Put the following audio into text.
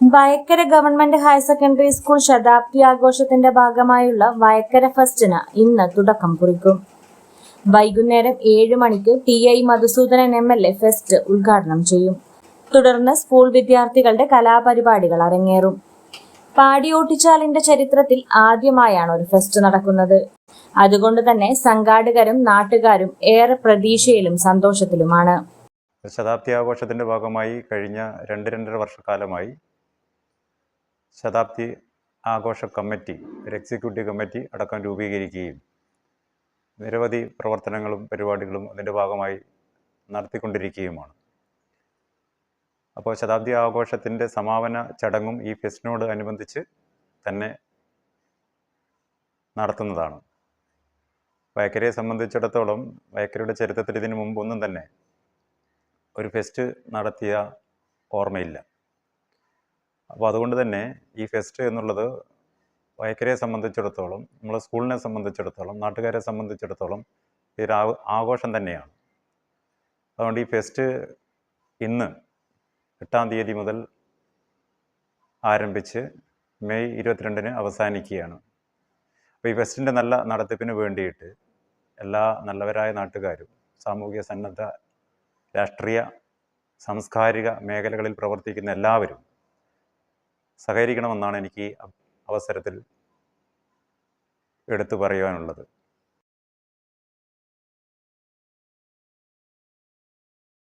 Vayakkara government higher secondary school ശതാബ്ദി ആഘോഷത്തിന്റെ ഭാഗമായുള്ള വയക്കര ഫെസ്റ്റിന് ഇന്ന് തുടക്കം കുറിക്കും. വൈകുന്നേരം ഏഴ് മണിക്ക് T I Madhusoodanan M L A fest ഉദ്ഘാടനം ചെയ്യും. തുടർന്ന് സ്കൂൾ വിദ്യാർത്ഥികളുടെ കലാപരിപാടികൾ അരങ്ങേറും. പാടിയോട്ടിച്ചാലിന്റെ ചരിത്രത്തിൽ ആദ്യമായാണ് ഒരു ഫെസ്റ്റ് നടക്കുന്നത്. അതുകൊണ്ട് തന്നെ സംഘാടകരും നാട്ടുകാരും ഏറെ പ്രതീക്ഷയിലും സന്തോഷത്തിലുമാണ്. ശതാബ്ദി ആഘോഷത്തിന്റെ ഭാഗമായി കഴിഞ്ഞ രണ്ട് രണ്ടര വർഷക്കാലമായി ശതാബ്ദി ആഘോഷ കമ്മിറ്റി ഒരു എക്സിക്യൂട്ടീവ് കമ്മിറ്റി അടക്കം രൂപീകരിക്കുകയും നിരവധി പ്രവർത്തനങ്ങളും പരിപാടികളും അതിന്റെ ഭാഗമായി നടത്തിക്കൊണ്ടിരിക്കുകയുമാണ്. അപ്പോൾ ശതാബ്ദി ആഘോഷത്തിന്റെ സമാപന ചടങ്ങും ഈ ഫെസ്റ്റിനോട് അനുബന്ധിച്ച് തന്നെ നടത്തുന്നതാണ്. വയക്കരയെ സംബന്ധിച്ചിടത്തോളം വയക്കരയുടെ ചരിത്രത്തിൽ ഇതിനു മുമ്പൊന്നും തന്നെ ഒരു ഫെസ്റ്റ് നടത്തിയ ഓർമ്മയില്ല. അപ്പോൾ അതുകൊണ്ട് തന്നെ ഈ ഫെസ്റ്റ് എന്നുള്ളത് വയക്കരയെ സംബന്ധിച്ചിടത്തോളം നമ്മളെ സ്കൂളിനെ സംബന്ധിച്ചിടത്തോളം നാട്ടുകാരെ സംബന്ധിച്ചിടത്തോളം ഇതൊരു ആഘോഷം തന്നെയാണ്. അതുകൊണ്ട് ഈ ഫെസ്റ്റ് ഇന്ന് എട്ടാം തീയതി മുതൽ ആരംഭിച്ച് മെയ് ഇരുപത്തിരണ്ടിന് അവസാനിക്കുകയാണ്. അപ്പോൾ ഈ ഫെസ്റ്റിന്റെ നല്ല നടത്തിപ്പിന് വേണ്ടിയിട്ട് എല്ലാ നല്ലവരായ നാട്ടുകാരും സാമൂഹിക സന്നദ്ധ രാഷ്ട്രീയ സാംസ്കാരിക മേഖലകളിൽ പ്രവർത്തിക്കുന്ന എല്ലാവരും സഹകരിക്കണമെന്നാണ് എനിക്ക് അവസരത്തിൽ എടുത്തു പറയുവാനുള്ളത്.